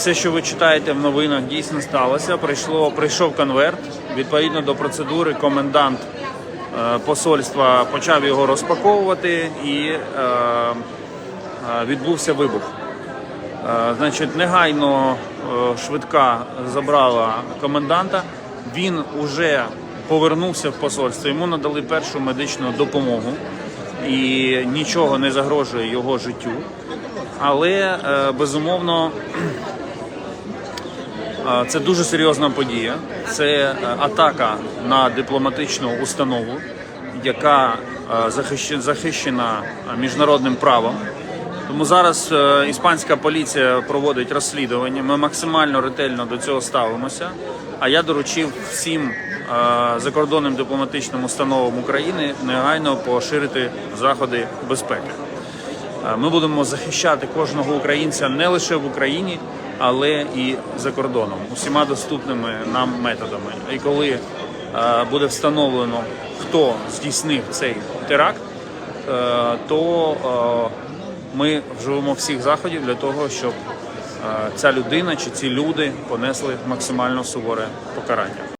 Все, що ви читаєте в новинах, дійсно сталося. Прийшло, прийшов конверт. Відповідно до процедури, комендант е, посольства почав його розпаковувати і е, е, відбувся вибух. Значить, негайно швидка забрала коменданта. Він уже повернувся в посольство. Йому надали першу медичну допомогу і нічого не загрожує його життю. Але безумовно це дуже серйозна подія. Це е, атака на дипломатичну установу, яка е, захищена міжнародним правом. Тому зараз е, іспанська поліція проводить розслідування. Ми максимально ретельно до цього ставимося. А я доручив всім закордонним дипломатичним установам України негайно поширити заходи безпеки. Ми будемо захищати кожного українця не лише в Україні, але і за кордоном, усіма доступними нам методами. І коли е, буде встановлено, хто здійснив цей теракт, е, то е, ми вживемо всіх заходів для того, щоб ця людина чи ці люди понесли максимально суворе покарання.